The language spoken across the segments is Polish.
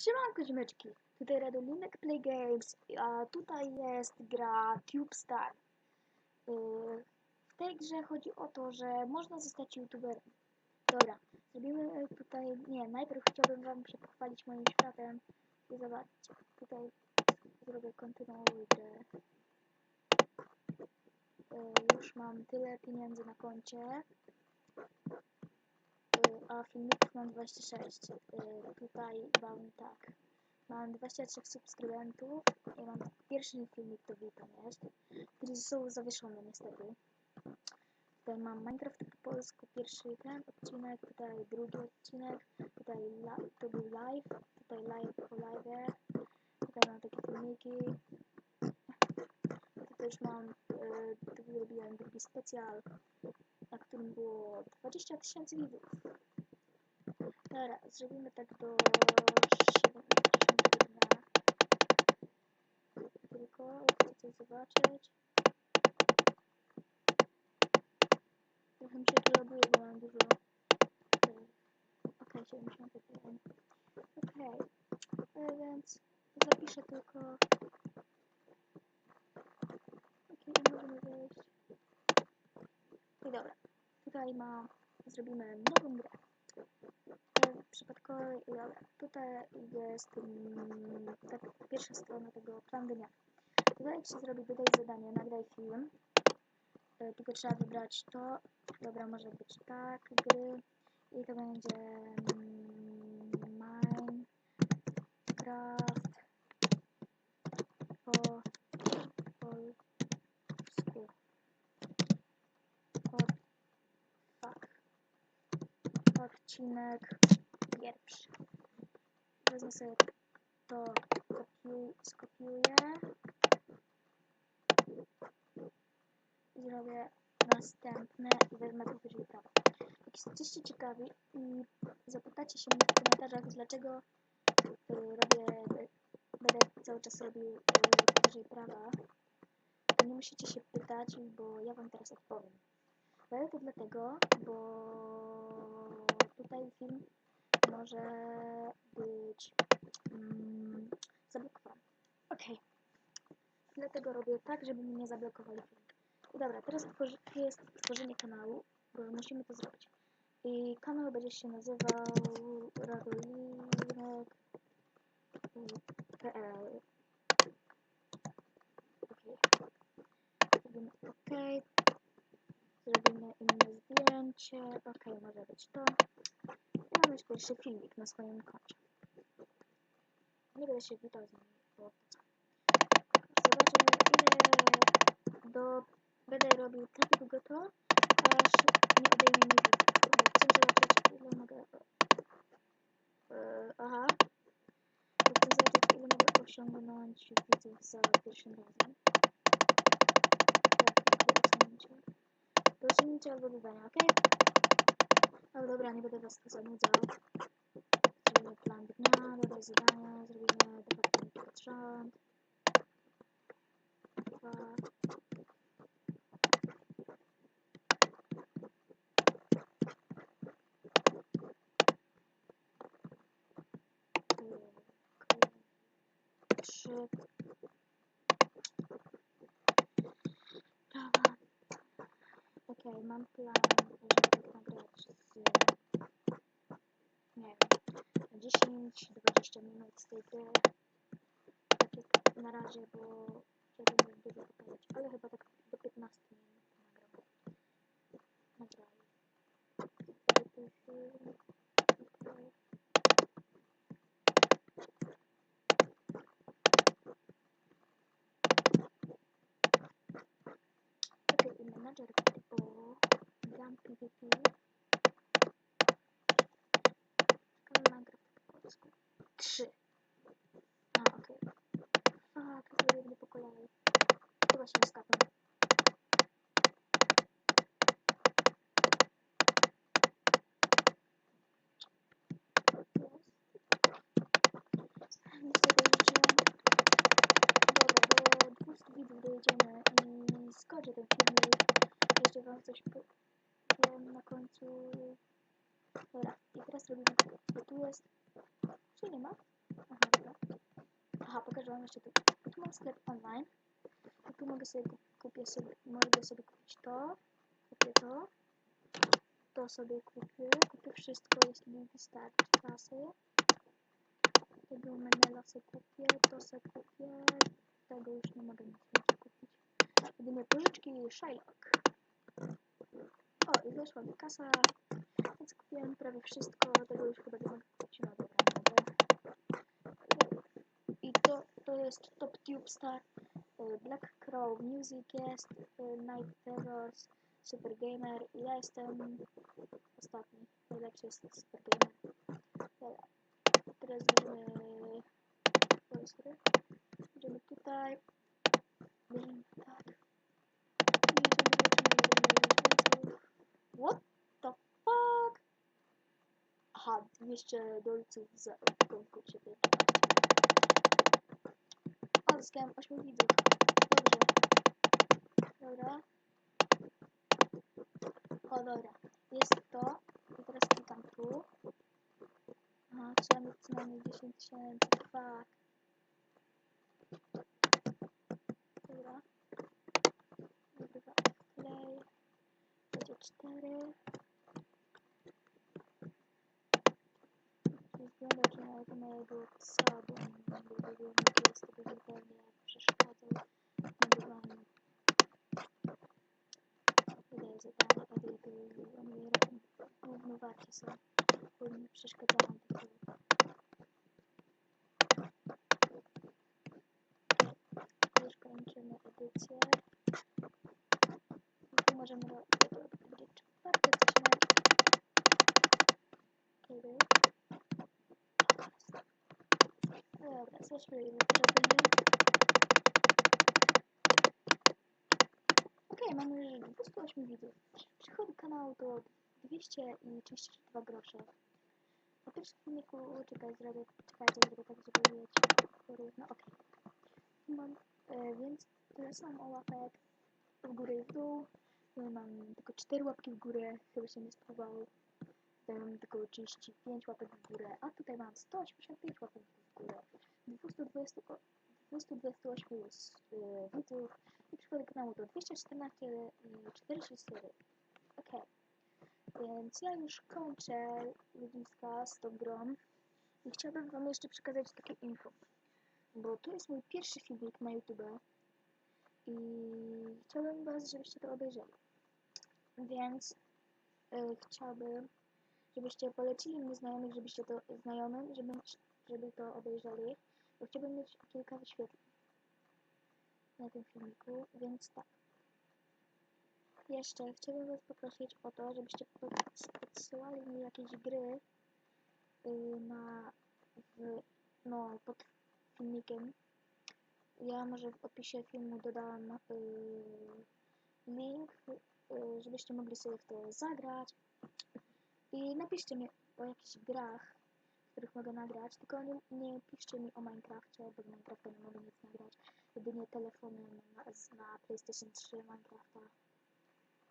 Siemanko ziomeczki, tutaj Radolinek Play Games, a tutaj jest gra CubeStar. Yy, W tej grze chodzi o to, że można zostać youtuberem. Dobra, zrobimy tutaj, nie, najpierw chciałbym wam się pochwalić moim światem i zobaczcie, tutaj zrobię kontynuuj. Yy, Już mam tyle pieniędzy na koncie, a filmików mam 26. Yy, Tutaj mam tak. Mam 23 subskrybentów i mam pierwszy filmik to witam jest, który został zawieszony niestety. Tutaj mam Minecraft po polsku, pierwszy ten odcinek, tutaj drugi odcinek, tutaj to był live, tutaj live po live, tutaj mam takie filmiki. Tutaj już mam, tu robiłem drugi specjal, na którym było 20 tysięcy widzów. Dobra, zrobimy tak do 70 dnia. Tylko chcę zobaczyć. Trochę mi się tu loguje, bo mam dużo. Okej, okay, 71. Okej, więc zapiszę tylko. Okej, okay, możemy wejść. I dobra, tutaj mam, zrobimy nową grę tutaj jest mm, tak, pierwsza strona tego plan dnia. Tutaj jak się zrobi wydaj zadanie, nagraj film, e, tylko trzeba wybrać to, dobra może być tak, gry i to będzie mm, Minecraft po polsku. Od, fuck. Odcinek pierwszy. Wezmę sobie to, kopiuj, skopiuję i zrobię następne i wezmę powyżej prawa. Jak jesteście ciekawi i zapytacie się mnie w komentarzach, dlaczego y, robię, będę cały czas robił y, powyżej prawa, to nie musicie się pytać, bo ja wam teraz odpowiem. Ale to dlatego, bo tutaj film może być mm, zablokowany. Ok. Dlatego robię tak, żeby mi nie zablokowali. I dobra, teraz jest tworzenie kanału, bo musimy to zrobić. I kanał będzie się nazywał radolinek.pl Ok. Zrobimy OK. Zrobimy inne zdjęcie. Ok, może być to. Mam już pierwszy filmik na swoim koncie. Nie będę się witał z nimi, bo zobaczymy ile do... będę robił tak długo to, aż nie odejmie mi. Chcę zobaczyć ile mogę... Yy, aha. Chcę zobaczyć ile mogę osiągnąć widzów za pierwszym razem. Do osiągnięcia albo dodania, ok? No dobra, nie będę was zanudzał. Zrobimy plan dnia, dobre zadania, zrobimy pod rząd. Dwa. Trzy. Prawa. Okej, okay, mam plan, żeby nagrać z, nie wiem, 10-20 minut z tej gry. Tak jak na razie, bo chciałbym już dużo pokazać, ale chyba tak do 15 minut nagram. Nagrałem. Okay, manager po Gun PvP. Czekamy Minecraft po polsku. Trzy. A, okej. Okay. Fuck, zrobimy po kolei. Chyba się skapnę. Niestety życzyłem. Dobra, do 200 widzów dojedziemy i skończę ten filmik. Jeszcze wam coś na końcu. Dobra, i teraz robimy tak. Bo tu jest... Czy nie ma? Aha. pokażę wam jeszcze tu. Tu mam sklep online. I tu mogę sobie kup- kupię sobie, mogę sobie kupić to, kupię to, to sobie kupię, kupię wszystko, jeśli mi wystarczy kasy. Tego Menela sobie kupię, to sobie kupię, tego już nie mogę nic kupić. Jedynie pożyczki i Shylock. O, i weszła mi kasa, więc kupiłem prawie wszystko, tego już chyba nie no dobra, mogę. I to, to jest Top Tube Star, y, Black Crow Music jest, y, Night Terrors, Super Gamer i ja jestem ostatni, najlepszy jest Super Gamer. Dobra, teraz oj, sorry. będziemy tutaj, będziemy tak. I będziemy What the fuck? Aha, 200 dolców za konkursie. O, zyskałem 8 widzów. Dobrze. Dobra. O, dobra. Jest to. I teraz klikam tu. Aha, trzeba mieć co najmniej 10 tysięcy. Fuck. Dobra. Nagrywa play. Będzie 4. Wygląda, że nawet psa, bo on był wyglądał jest tego zupełnie przeszkadzał nagrywaniu. Wydaje zadanie, edytuj, oni równowarci są, bo mi przeszkadzają tylko. Już kończymy edycję. I tu możemy robić, czwarte odcinek. Kiedy? Dobra, zobaczmy ile to będzie. Okej, mamy już 208 widzów. Przychody kanału to 200 i 32 grosze. Na pierwszym filmiku, czekaj, zrobię, czekajcie, tak, żeby mieć porówno, okej. Tu Mam, e, więc tyle samo łapek w górę i w dół. Tu mam tylko 4 łapki w górę, chyba się nie spróbował. Tutaj mam tylko 35 łapek w górę, a tutaj mam 185 łapek w górę. 220, o- 228 jest, e, widzów i przychody kanału to 214 i 44. Okej. Więc ja już kończę ludziska z tą grą i chciałbym wam jeszcze przekazać takie info. Bo to jest mój pierwszy filmik na YouTube i chciałbym was, żebyście to obejrzeli. Więc y, chciałbym, żebyście polecili mnie znajomych, żebyście to znajomym, żeby, żeby to obejrzeli. Bo chciałbym mieć kilka wyświetleń na tym filmiku, więc tak. Jeszcze chciałbym was poprosić o to, żebyście pod- podsyłali mi jakieś gry y, na w, no, pod filmikiem. Ja może w opisie filmu dodam y, link, y, żebyście mogli sobie w to zagrać. I napiszcie mi o jakichś grach, których mogę nagrać, tylko nie, nie piszcie mi o Minecrafcie, bo Minecrafta nie mogę nic nagrać. Jedynie telefonem na, na PlayStation 3 Minecrafta.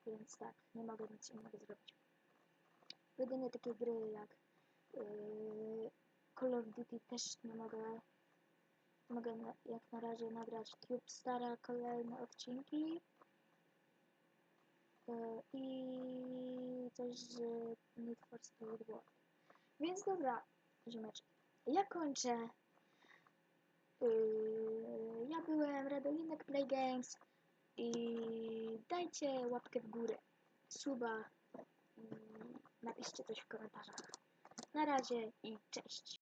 Więc tak, nie mogę nic innego zrobić. Jedynie takie gry jak yy, Call of Duty też nie mogę. Mogę na, jak na razie nagrać Cube Stara kolejne odcinki. Yy, I coś z Need for Speed World. Więc dobra, ziomeczki. Ja kończę. Yy, ja byłem Radolinek Play Games i dajcie łapkę w górę, suba i napiszcie coś w komentarzach. Na razie i cześć.